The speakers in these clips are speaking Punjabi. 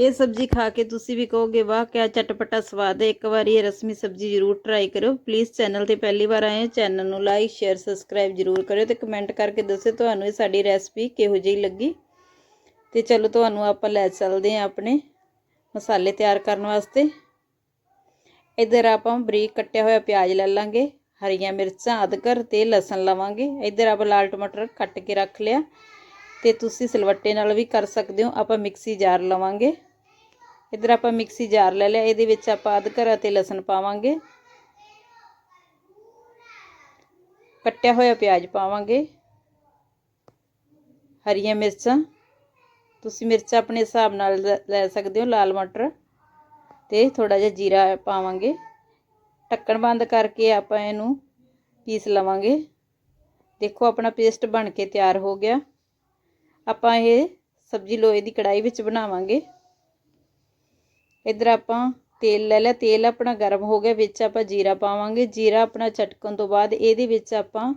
ਇਹ ਸਬਜ਼ੀ ਖਾ ਕੇ ਤੁਸੀਂ ਵੀ ਕਹੋਗੇ, ਵਾਹ, ਕਿਆ ਚਟਪਟਾ ਸਵਾਦ ਹੈ। ਇੱਕ ਵਾਰੀ ਇਹ ਰਸਮੀ ਸਬਜ਼ੀ ਜ਼ਰੂਰ ਟਰਾਈ ਕਰਿਓ। ਪਲੀਜ਼ ਚੈਨਲ ਤੇ ਪਹਿਲੀ ਵਾਰ ਆਏ ਹੋ ਚੈਨਲ ਨੂੰ ਲਾਈਕ ਸ਼ੇਅਰ ਸਬਸਕ੍ਰਾਈਬ ਜ਼ਰੂਰ ਕਰਿਓ ਤੇ ਕਮੈਂਟ ਕਰਕੇ ਦੱਸਿਓ ਤੁਹਾਨੂੰ ਇਹ ਸਾਡੀ ਰੈਸਪੀ ਕਿਹੋ ਜਿਹੀ ਲੱਗੀ। ਤੇ ਚਲੋ, ਤੁਹਾਨੂੰ ਆਪਾਂ ਲੈ ਚੱਲਦੇ ਹਾਂ ਆਪਣੇ ਮਸਾਲੇ ਤਿਆਰ ਕਰਨ ਵਾਸਤੇ। ਇੱਧਰ ਆਪਾਂ ਬਰੀਕ ਕੱਟਿਆ ਹੋਇਆ ਪਿਆਜ਼ ਲੈ ਲਾਂਗੇ, ਹਰੀਆਂ ਮਿਰਚਾਂ, ਅਦਰਕ ਤੇ ਲਸਣ ਲਵਾਂਗੇ। ਇੱਧਰ ਆਪਾਂ ਲਾਲ ਟਮਾਟਰ ਕੱਟ ਕੇ ਰੱਖ ਲਿਆ। ਤੇ ਤੁਸੀਂ ਸਲਵੱਟੇ ਨਾਲ ਵੀ ਕਰ ਸਕਦੇ ਹੋ, ਆਪਾਂ ਮਿਕਸੀ ਜਾਰ ਲਵਾਂਗੇ। ਇੱਧਰ ਆਪਾਂ ਮਿਕਸੀ ਜਾਰ ਲੈ ਲਿਆ, ਇਹਦੇ ਵਿੱਚ ਆਪਾਂ ਅਦਰਕ ਅਤੇ ਲਸਣ ਪਾਵਾਂਗੇ। ਕੱਟਿਆ ਹੋਇਆ ਪਿਆਜ਼ ਪਾਵਾਂਗੇ। ਹਰੀਆਂ ਮਿਰਚਾਂ, ਤੁਸੀਂ ਮਿਰਚ ਆਪਣੇ ਹਿਸਾਬ ਨਾਲ ਲੈ ਸਕਦੇ ਹੋ, ਲਾਲ ਮਟਰ ਤੇ ਥੋੜਾ ਜਿਹਾ ਜੀਰਾ ਪਾਵਾਂਗੇ। ਢੱਕਣ ਬੰਦ ਕਰਕੇ ਆਪਾਂ ਇਹਨੂੰ ਪੀਸ ਲਵਾਂਗੇ। ਦੇਖੋ ਆਪਣਾ ਪੇਸਟ ਬਣ ਕੇ ਤਿਆਰ ਹੋ ਗਿਆ। ਆਪਾਂ ਇਹ ਸਬਜ਼ੀ ਲੋਹੇ ਦੀ ਕੜਾਈ ਵਿੱਚ ਬਣਾਵਾਂਗੇ। ਇੱਧਰ ਆਪਾਂ ਤੇਲ ਲੈ ਲਿਆ, ਤੇਲ ਆਪਣਾ ਗਰਮ ਹੋ ਗਿਆ, ਵਿੱਚ ਆਪਾਂ ਜੀਰਾ ਪਾਵਾਂਗੇ। ਜੀਰਾ ਆਪਣਾ ਚਟਕਣ ਤੋਂ ਬਾਅਦ ਇਹਦੇ ਵਿੱਚ ਆਪਾਂ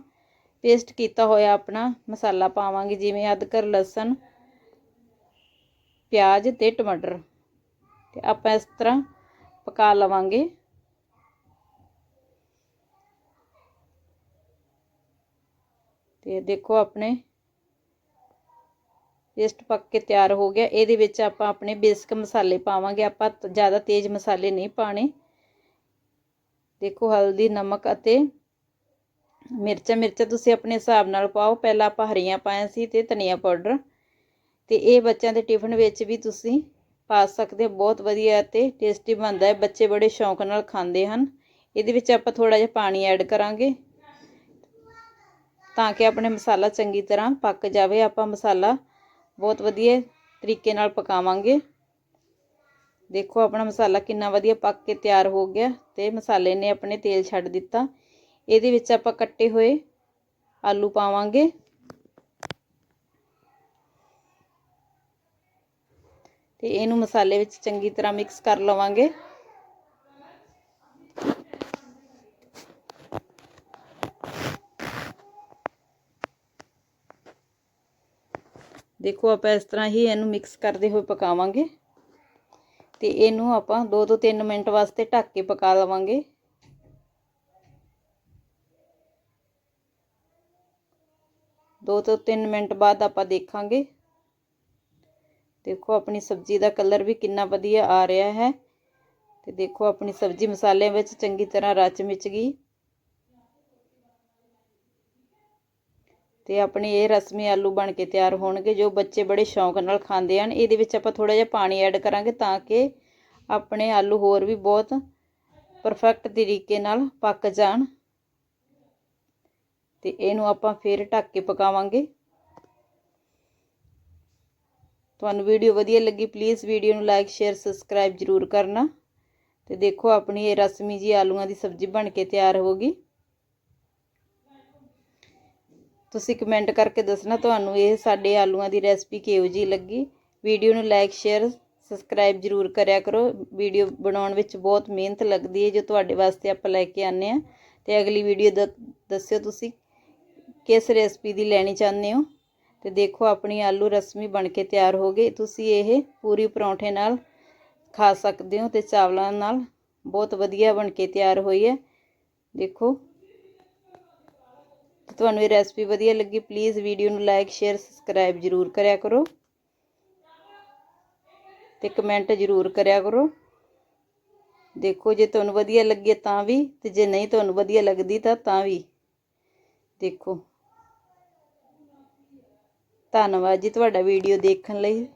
ਪੇਸਟ ਕੀਤਾ ਹੋਇਆ ਆਪਣਾ ਮਸਾਲਾ ਪਾਵਾਂਗੇ, ਜਿਵੇਂ ਅਦਰਕ ਲਸਣ, ਪਿਆਜ਼ ਤੇ ਟਮਾਟਰ। ਤੇ ਆਪਾਂ ਇਸ ਤਰ੍ਹਾਂ ਪਕਾ ਲਵਾਂਗੇ। ਤੇ ਦੇਖੋ ਆਪਣੇ ਪੇਸਟ ਪੱਕ ਕੇ ਤਿਆਰ ਹੋ ਗਿਆ। ਇਹਦੇ ਵਿੱਚ ਆਪਾਂ ਆਪਣੇ ਬੇਸਿਕ ਮਸਾਲੇ ਪਾਵਾਂਗੇ। ਆਪਾਂ ਜ਼ਿਆਦਾ ਤੇਜ਼ ਮਸਾਲੇ ਨਹੀਂ ਪਾਣੇ ਦੇਖੋ, ਹਲਦੀ, ਨਮਕ ਅਤੇ ਮਿਰਚਾਂ। ਮਿਰਚਾਂ ਤੁਸੀਂ ਆਪਣੇ ਹਿਸਾਬ ਨਾਲ ਪਾਓ। ਪਹਿਲਾਂ ਆਪਾਂ ਹਰੀਆਂ ਪਾਇਆ ਸੀ ਤੇ ਧਨੀਆ ਪਾਊਡਰ। ਤੇ ਇਹ ਬੱਚਿਆਂ ਦੇ ਟਿਫਨ ਵਿੱਚ ਵੀ ਤੁਸੀਂ ਪਾ ਸਕਦੇ ਹੋ। ਬਹੁਤ ਵਧੀਆ ਤੇ ਟੇਸਟੀ ਬਣਦਾ ਹੈ। ਬੱਚੇ ਬੜੇ ਸ਼ੌਂਕ ਨਾਲ ਖਾਂਦੇ ਹਨ। ਇਹਦੇ ਵਿੱਚ ਆਪਾਂ ਥੋੜਾ ਜਿਹਾ ਪਾਣੀ ਐਡ ਕਰਾਂਗੇ। ਤਾਂ ਕਿ ਆਪਣੇ ਮਸਾਲਾ ਚੰਗੀ ਤਰ੍ਹਾਂ ਪੱਕ ਜਾਵੇ। ਆਪਾਂ ਮਸਾਲਾ ਬਹੁਤ ਵਧੀਆ ਤਰੀਕੇ ਨਾਲ ਪਕਾਵਾਂਗੇ। ਦੇਖੋ ਆਪਣਾ ਮਸਾਲਾ ਕਿੰਨਾ ਵਧੀਆ ਪੱਕ ਕੇ ਤਿਆਰ ਹੋ ਗਿਆ ਤੇ ਮਸਾਲੇ ਨੇ ਆਪਣੇ ਤੇਲ ਛੱਡ ਦਿੱਤਾ। ਇਹਦੇ ਵਿੱਚ ਆਪਾਂ ਕੱਟੇ ਹੋਏ ਆਲੂ ਪਾਵਾਂਗੇ। ਤੇ ਇਹਨੂੰ ਮਸਾਲੇ ਵਿੱਚ ਚੰਗੀ ਤਰ੍ਹਾਂ ਮਿਕਸ ਕਰ ਲਵਾਂਗੇ। ਦੇਖੋ ਆਪਾਂ ਇਸ ਤਰ੍ਹਾਂ ਹੀ ਇਹਨੂੰ ਮਿਕਸ ਕਰਦੇ ਹੋਏ ਪਕਾਵਾਂਗੇ। ਤੇ ਇਹਨੂੰ ਆਪਾਂ 2 ਤੋਂ 3 ਮਿੰਟ ਵਾਸਤੇ ਢੱਕ ਕੇ ਪਕਾ ਲਵਾਂਗੇ। ਦੋ ਤੋਂ 3 ਮਿੰਟ ਬਾਅਦ ਆਪਾਂ ਦੇਖਾਂਗੇ। ਦੇਖੋ ਆਪਣੀ ਸਬਜ਼ੀ ਦਾ ਕਲਰ ਵੀ ਕਿੰਨਾ ਵਧੀਆ ਆ ਰਿਹਾ ਹੈ। ਤੇ ਦੇਖੋ ਆਪਣੀ ਸਬਜ਼ੀ ਮਸਾਲਿਆਂ ਵਿੱਚ ਚੰਗੀ ਤਰ੍ਹਾਂ ਰਚ ਮਿਚ ਗਈ। ਤੇ ਆਪਣੇ ਇਹ ਰਸਮੀ ਆਲੂ ਬਣ ਕੇ ਤਿਆਰ ਹੋਣਗੇ, ਜੋ ਬੱਚੇ ਬੜੇ ਸ਼ੌਂਕ ਨਾਲ ਖਾਂਦੇ ਹਨ। ਇਹਦੇ ਵਿੱਚ ਆਪਾਂ ਥੋੜਾ ਜਿਹਾ ਪਾਣੀ ਐਡ ਕਰਾਂਗੇ ਤਾਂ ਕਿ ਆਪਣੇ ਆਲੂ ਹੋਰ ਵੀ ਬਹੁਤ ਪਰਫੈਕਟ ਤਰੀਕੇ ਨਾਲ ਪੱਕ ਜਾਣ। ਤੇ ਇਹਨੂੰ ਆਪਾਂ ਫੇਰ ਢੱਕ ਕੇ ਪਕਾਵਾਂਗੇ। ਤੁਹਾਨੂੰ ਵੀਡੀਓ ਵਧੀਆ ਲੱਗੀ ਪਲੀਜ਼ ਵੀਡੀਓ ਨੂੰ ਲਾਈਕ ਸ਼ੇਅਰ ਸਬਸਕ੍ਰਾਈਬ ਜ਼ਰੂਰ ਕਰਨਾ। ਤੇ ਦੇਖੋ, ਆਪਣੀ ਇਹ ਰਸਮੀ ਜੀ ਆਲੂਆਂ ਦੀ ਸਬਜ਼ੀ ਬਣ ਕੇ ਤਿਆਰ ਹੋ ਗਈ। ਤੁਸੀਂ ਕਮੈਂਟ ਕਰਕੇ ਦੱਸਣਾ ਤੁਹਾਨੂੰ ਇਹ ਸਾਡੇ ਆਲੂਆਂ ਦੀ ਰੈਸਪੀ ਕਿਹੋ ਜੀ ਲੱਗੀ। ਵੀਡੀਓ ਨੂੰ ਲਾਈਕ, ਸ਼ੇਅਰ, ਸਬਸਕ੍ਰਾਈਬ ਜ਼ਰੂਰ ਕਰਿਆ ਕਰੋ। ਵੀਡੀਓ ਬਣਾਉਣ ਵਿੱਚ ਬਹੁਤ ਮਿਹਨਤ ਲੱਗਦੀ ਹੈ, ਜੋ ਤੁਹਾਡੇ ਵਾਸਤੇ ਆਪਾਂ ਲੈ ਕੇ ਆਨੇ ਆ ਤੇ ਅਗਲੀ ਵੀਡੀਓ ਦੱਸਿਓ ਤੁਸੀਂ ਕਿਸ ਰੈਸਪੀ ਦੀ ਲੈਣੀ ਚਾਹੁੰਦੇ ਹੋ। ਤੇ ਦੇਖੋ ਆਪਣੀ ਆਲੂ ਰਸਮੀ ਬਣ ਕੇ ਤਿਆਰ ਹੋ ਗਈ ਤੁਸੀਂ ਇਹ ਪੂਰੀ ਪਰੌਂਠੇ ਨਾਲ ਖਾ ਸਕਦੇ ਹੋ ਤੇ ਚਾਵਲਾਂ ਨਾਲ। ਬਹੁਤ ਵਧੀਆ ਬਣ ਕੇ ਤਿਆਰ ਹੋਈ ਹੈ। ਦੇਖੋ ਤੁਹਾਨੂੰ ਇਹ ਰੈਸਪੀ ਵਧੀਆ ਲੱਗੀ ਪਲੀਜ਼ ਵੀਡੀਓ ਨੂੰ ਲਾਈਕ ਸ਼ੇਅਰ ਸਬਸਕ੍ਰਾਈਬ ਜ਼ਰੂਰ ਕਰਿਆ ਕਰੋ। ਤੇ ਕਮੈਂਟ ਜ਼ਰੂਰ ਕਰਿਆ ਕਰੋ। ਦੇਖੋ, ਜੇ ਤੁਹਾਨੂੰ ਵਧੀਆ ਲੱਗੇ ਤਾਂ ਵੀ, ਤੇ ਜੇ ਨਹੀਂ ਤੁਹਾਨੂੰ ਵਧੀਆ ਲੱਗਦੀ ਤਾਂ ਤਾਂ ਵੀ। ਦੇਖੋ। ਧੰਨਵਾਦ ਜੀ ਤੁਹਾਡਾ ਵੀਡੀਓ ਦੇਖਣ ਲਈ।